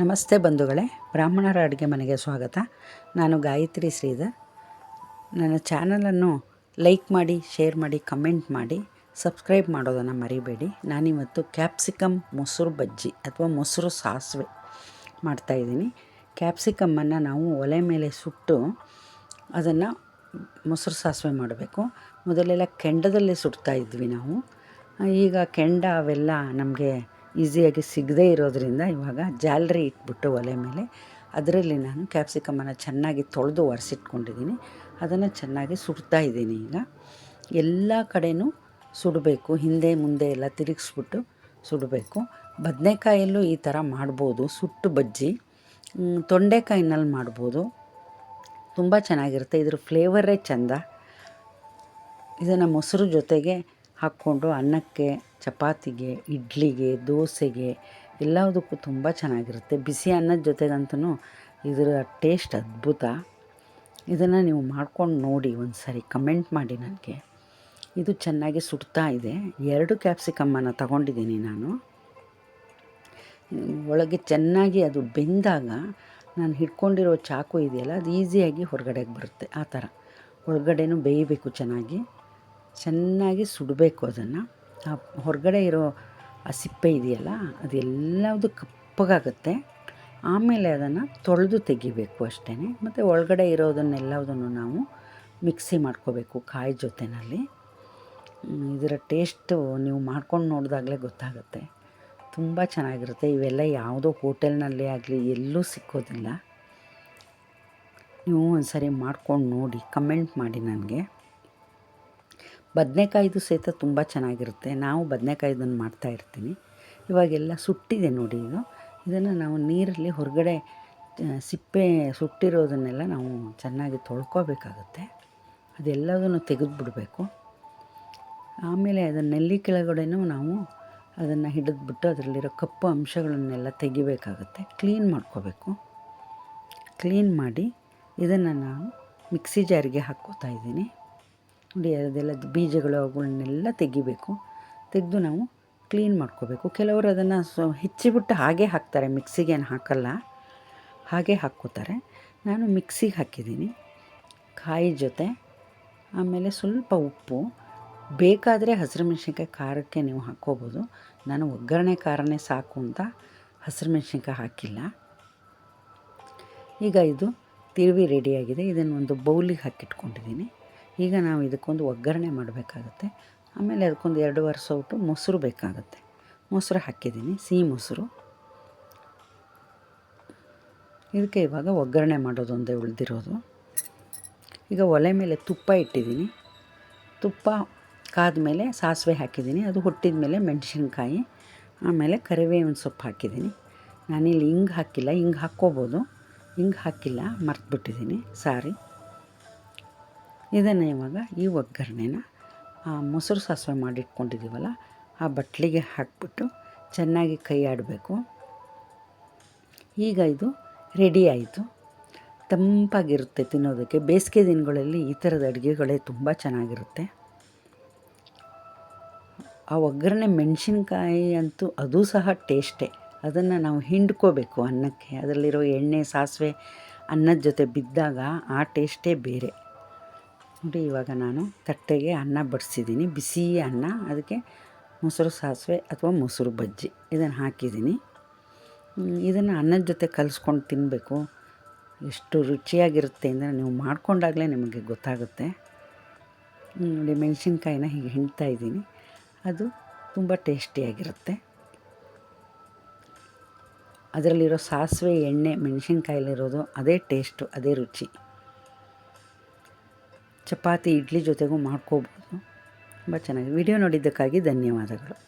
ನಮಸ್ತೆ ಬಂಧುಗಳೇ, ಬ್ರಾಹ್ಮಣರ ಅಡುಗೆ ಮನೆಗೆ ಸ್ವಾಗತ. ನಾನು ಗಾಯತ್ರಿ ಶ್ರೀಧರ್. ನನ್ನ ಚಾನಲನ್ನು ಲೈಕ್ ಮಾಡಿ, ಶೇರ್ ಮಾಡಿ, ಕಮೆಂಟ್ ಮಾಡಿ, ಸಬ್ಸ್ಕ್ರೈಬ್ ಮಾಡೋದನ್ನು ಮರಿಬೇಡಿ. ನಾನಿವತ್ತು ಕ್ಯಾಪ್ಸಿಕಮ್ ಮೊಸರು ಬಜ್ಜಿ ಅಥವಾ ಮೊಸರು ಸಾಸಿವೆ ಮಾಡ್ತಾಯಿದ್ದೀನಿ ಕ್ಯಾಪ್ಸಿಕಮ್ಮನ್ನು ನಾವು ಒಲೆ ಮೇಲೆ ಸುಟ್ಟು ಅದನ್ನು ಮೊಸರು ಸಾಸಿವೆ ಮಾಡಬೇಕು. ಮೊದಲೆಲ್ಲ ಕೆಂಡದಲ್ಲೇ ಸುಡ್ತಾ ಇದ್ವಿ ನಾವು. ಈಗ ಕೆಂಡ ಅವೆಲ್ಲ ನಮಗೆ ಈಸಿಯಾಗಿ ಸಿಗದೇ ಇರೋದರಿಂದ ಇವಾಗ ಜಾಲರಿ ಇಟ್ಬಿಟ್ಟು ಒಲೆ ಮೇಲೆ. ಅದರಲ್ಲಿ ನಾನು ಕ್ಯಾಪ್ಸಿಕಮನ್ನು ಚೆನ್ನಾಗಿ ತೊಳೆದು ಒರೆಸಿಟ್ಕೊಂಡಿದ್ದೀನಿ. ಅದನ್ನು ಚೆನ್ನಾಗಿ ಸುಡ್ತಾ ಇದ್ದೀನಿ ಈಗ. ಎಲ್ಲ ಕಡೆಯೂ ಸುಡಬೇಕು. ಹಿಂದೆ ಮುಂದೆ ಎಲ್ಲ ತಿರುಗಿಸ್ಬಿಟ್ಟು ಸುಡಬೇಕು. ಬದನೆಕಾಯಲ್ಲೂ ಈ ಥರ ಮಾಡ್ಬೋದು. ಸುಟ್ಟು ಬಜ್ಜಿ. ತೊಂಡೆಕಾಯಿನಲ್ಲಿ ಮಾಡ್ಬೋದು. ತುಂಬ ಚೆನ್ನಾಗಿರುತ್ತೆ. ಇದ್ರ ಫ್ಲೇವರೇ ಚೆಂದ. ಇದನ್ನು ಮೊಸರು ಜೊತೆಗೆ ಹಾಕ್ಕೊಂಡು ಅನ್ನಕ್ಕೆ, ಚಪಾತಿಗೆ, ಇಡ್ಲಿಗೆ, ದೋಸೆಗೆ ಎಲ್ಲದಕ್ಕೂ ತುಂಬ ಚೆನ್ನಾಗಿರುತ್ತೆ. ಬಿಸಿ ಅನ್ನದ ಜೊತೆಗಂತೂ ಇದರ ಟೇಸ್ಟ್ ಅದ್ಭುತ. ಇದನ್ನು ನೀವು ಮಾಡ್ಕೊಂಡು ನೋಡಿ ಒಂದು ಸಾರಿ ಕಮೆಂಟ್ ಮಾಡಿ ನನಗೆ. ಇದು ಚೆನ್ನಾಗಿ ಸುಡ್ತಾ ಇದೆ. ಎರಡು ಕ್ಯಾಪ್ಸಿಕಮ್ಮನ್ನು ತಗೊಂಡಿದ್ದೀನಿ ನಾನು. ಒಳಗೆ ಚೆನ್ನಾಗಿ ಅದು ಬೆಂದಾಗ ನಾನು ಹಿಡ್ಕೊಂಡಿರೋ ಚಾಕು ಇದೆಯಲ್ಲ, ಅದು ಈಸಿಯಾಗಿ ಹೊರಗಡೆಗೆ ಬರುತ್ತೆ. ಆ ಥರ. ಒಳಗಡೆನೂ ಬೇಯಬೇಕು ಚೆನ್ನಾಗಿ. ಚೆನ್ನಾಗಿ ಸುಡಬೇಕು ಅದನ್ನು. ಆ ಹೊರಗಡೆ ಇರೋ ಆ ಸಿಪ್ಪೆ ಇದೆಯಲ್ಲ ಅದೆಲ್ಲದು ಕಪ್ಪಗಾಗುತ್ತೆ. ಆಮೇಲೆ ಅದನ್ನು ತೊಳೆದು ತೆಗಿಬೇಕು ಅಷ್ಟೇ ಮತ್ತು ಒಳಗಡೆ ಇರೋದನ್ನೆಲ್ಲದನ್ನು ನಾವು ಮಿಕ್ಸಿ ಮಾಡ್ಕೋಬೇಕು ಕಾಯಿ ಜೊತೆಯಲ್ಲಿ ಇದರ ಟೇಸ್ಟು ನೀವು ಮಾಡ್ಕೊಂಡು ನೋಡಿದಾಗಲೇ ಗೊತ್ತಾಗುತ್ತೆ. ತುಂಬ ಚೆನ್ನಾಗಿರುತ್ತೆ. ಇವೆಲ್ಲ ಯಾವುದೋ ಹೋಟೆಲ್ನಲ್ಲಿ ಆಗಲಿ ಎಲ್ಲೂ ಸಿಕ್ಕೋದಿಲ್ಲ. ನೀವು ಒಂದು ಸರಿ ಮಾಡ್ಕೊಂಡು ನೋಡಿ, ಕಮೆಂಟ್ ಮಾಡಿ ನನಗೆ. ಬದನೆಕಾಯ್ದು ಸಹಿತ ತುಂಬ ಚೆನ್ನಾಗಿರುತ್ತೆ. ನಾವು ಬದನೆಕಾಯ್ದನ್ನು ಮಾಡ್ತಾ ಇರ್ತೀನಿ. ಇವಾಗೆಲ್ಲ ಸುಟ್ಟಿದೆ ನೋಡಿ ಇದು ಇದನ್ನು ನಾವು ನೀರಲ್ಲಿ ಹೊರಗಡೆ ಸಿಪ್ಪೆ ಸುಟ್ಟಿರೋದನ್ನೆಲ್ಲ ನಾವು ಚೆನ್ನಾಗಿ ತೊಳ್ಕೊಬೇಕಾಗುತ್ತೆ. ಅದೆಲ್ಲದನ್ನು ತೆಗೆದುಬಿಡಬೇಕು. ಆಮೇಲೆ ಅದನ್ನ ನೆಲ್ಲಿ ಕೆಳಗಡೆನೂ ನಾವು ಅದನ್ನು ಹಿಡಿದ್ಬಿಟ್ಟು ಅದರಲ್ಲಿರೋ ಕಪ್ಪು ಅಂಶಗಳನ್ನೆಲ್ಲ ತೆಗಿಬೇಕಾಗುತ್ತೆ. ಕ್ಲೀನ್ ಮಾಡ್ಕೋಬೇಕು. ಕ್ಲೀನ್ ಮಾಡಿ ಇದನ್ನು ನಾವು ಮಿಕ್ಸಿ ಜಾರಿಗೆ ಹಾಕ್ಕೋತಾ ಇದ್ದೀನಿ. ನೋಡಿ ಅದೆಲ್ಲ ಬೀಜಗಳು ಅವುಗಳನ್ನೆಲ್ಲ ತೆಗಿಬೇಕು. ತೆಗೆದು ನಾವು ಕ್ಲೀನ್ ಮಾಡ್ಕೋಬೇಕು. ಕೆಲವರು ಅದನ್ನು ಸೊ ಹೆಚ್ಚಿಬಿಟ್ಟು ಹಾಗೆ ಹಾಕ್ತಾರೆ. ಮಿಕ್ಸಿಗೆ ಏನು ಹಾಕಲ್ಲ. ಹಾಗೆ ಹಾಕ್ಕೋತಾರೆ. ನಾನು ಮಿಕ್ಸಿಗೆ ಹಾಕಿದ್ದೀನಿ. ಕಾಯಿ ಜೊತೆ, ಆಮೇಲೆ ಸ್ವಲ್ಪ ಉಪ್ಪು. ಬೇಕಾದರೆ ಹಸಿರು ಮೆಣಸಿನ್ಕಾಯಿ ಖಾರಕ್ಕೆ ನೀವು ಹಾಕ್ಕೋಬೋದು. ನಾನು ಒಗ್ಗರಣೆ ಖಾರನೇ ಸಾಕು ಅಂತ ಹಸಿರು ಮೆಣಸಿನ್ಕಾಯಿ ಹಾಕಿಲ್ಲ. ಈಗ ಇದು ತಿರುವಿ ರೆಡಿಯಾಗಿದೆ ಇದನ್ನು ಒಂದು ಬೌಲಿಗೆ ಹಾಕಿಟ್ಕೊಂಡಿದ್ದೀನಿ. ಈಗ ನಾವು ಇದಕ್ಕೊಂದು ಒಗ್ಗರಣೆ ಮಾಡಬೇಕಾಗತ್ತೆ. ಆಮೇಲೆ ಅದಕ್ಕೊಂದು ಎರಡೂವರೆ ಸೌಟು ಮೊಸರು ಬೇಕಾಗುತ್ತೆ. ಮೊಸರು ಹಾಕಿದ್ದೀನಿ, ಸಿಹಿ ಮೊಸರು. ಇದಕ್ಕೆ ಇವಾಗ ಒಗ್ಗರಣೆ ಮಾಡೋದು ಒಂದೇ ಉಳಿದಿರೋದು. ಈಗ ಒಲೆ ಮೇಲೆ ತುಪ್ಪ ಇಟ್ಟಿದ್ದೀನಿ. ತುಪ್ಪ ಕಾದ ಮೇಲೆ ಸಾಸಿವೆ ಹಾಕಿದ್ದೀನಿ. ಅದು ಹುಟ್ಟಿದ ಮೇಲೆ ಮೆಣಸಿನ್ಕಾಯಿ, ಆಮೇಲೆ ಕರಿಬೇವಿನ ಸೊಪ್ಪು ಹಾಕಿದ್ದೀನಿ. ನಾನಿಲ್ಲಿ ಹಿಂಗೆ ಹಾಕಿಲ್ಲ, ಹಿಂಗೆ ಹಾಕ್ಕೋಬೋದು. ಹಿಂಗೆ ಹಾಕಿಲ್ಲ, ಮರ್ತ್ಬಿಟ್ಟಿದ್ದೀನಿ, ಸಾರಿ. ಇದನ್ನು ಇವಾಗ ಈ ಒಗ್ಗರಣೆನ, ಆ ಮೊಸರು ಸಾಸಿವೆ ಮಾಡಿಟ್ಕೊಂಡಿದ್ದೀವಲ್ಲ ಆ ಬಟ್ಲಿಗೆ ಹಾಕ್ಬಿಟ್ಟು ಚೆನ್ನಾಗಿ ಕೈ ಆಡಬೇಕು. ಈಗ ಇದು ರೆಡಿ ಆಯಿತು. ತಂಪಾಗಿರುತ್ತೆ ತಿನ್ನೋದಕ್ಕೆ. ಬೇಸಿಗೆ ದಿನಗಳಲ್ಲಿ ಈ ಥರದ ಅಡುಗೆಗಳೇ ತುಂಬ ಚೆನ್ನಾಗಿರುತ್ತೆ. ಆ ಒಗ್ಗರಣೆ ಮೆಣಸಿನ್ಕಾಯಿ ಅಂತೂ ಅದು ಸಹ ಟೇಸ್ಟೇ ಅದನ್ನು ನಾವು ಹಿಂಡ್ಕೋಬೇಕು ಅನ್ನಕ್ಕೆ. ಅದರಲ್ಲಿರೋ ಎಣ್ಣೆ, ಸಾಸಿವೆ, ಅನ್ನದ ಜೊತೆ ಬಿದ್ದಾಗ ಆ ಟೇಸ್ಟೇ ಬೇರೆ. ನೋಡಿ ಇವಾಗ ನಾನು ತಟ್ಟೆಗೆ ಅನ್ನ ಬಡಿಸಿದ್ದೀನಿ. ಬಿಸಿ ಅನ್ನ, ಅದಕ್ಕೆ ಮೊಸರು ಸಾಸಿವೆ ಅಥವಾ ಮೊಸರು ಬಜ್ಜಿ ಇದನ್ನು ಹಾಕಿದ್ದೀನಿ. ಇದನ್ನು ಅನ್ನದ ಜೊತೆ ಕಲಿಸ್ಕೊಂಡು ತಿನ್ನಬೇಕು. ಎಷ್ಟು ರುಚಿಯಾಗಿರುತ್ತೆ ಅಂದರೆ ನೀವು ಮಾಡಿಕೊಂಡಾಗಲೇ ನಿಮಗೆ ಗೊತ್ತಾಗುತ್ತೆ. ನೋಡಿ, ಮೆಣಸಿನ್ಕಾಯಿನ ಹೀಗೆ ಹಿಂಡ್ತಾ ಇದ್ದೀನಿ. ಅದು ತುಂಬ ಟೇಸ್ಟಿಯಾಗಿರುತ್ತೆ. ಅದರಲ್ಲಿರೋ ಸಾಸಿವೆ, ಎಣ್ಣೆ ಮೆಣಸಿನ್ಕಾಯಲ್ಲಿರೋದು ಅದೇ ಟೇಸ್ಟು, ಅದೇ ರುಚಿ. ಚಪಾತಿ ಇಡ್ಲಿ ಜೊತೆಗೂ ಮಾಡ್ಕೋಬೋದು. ತುಂಬ ಚೆನ್ನಾಗಿ ವಿಡಿಯೋ ನೋಡಿದ್ದಕ್ಕಾಗಿ ಧನ್ಯವಾದಗಳು.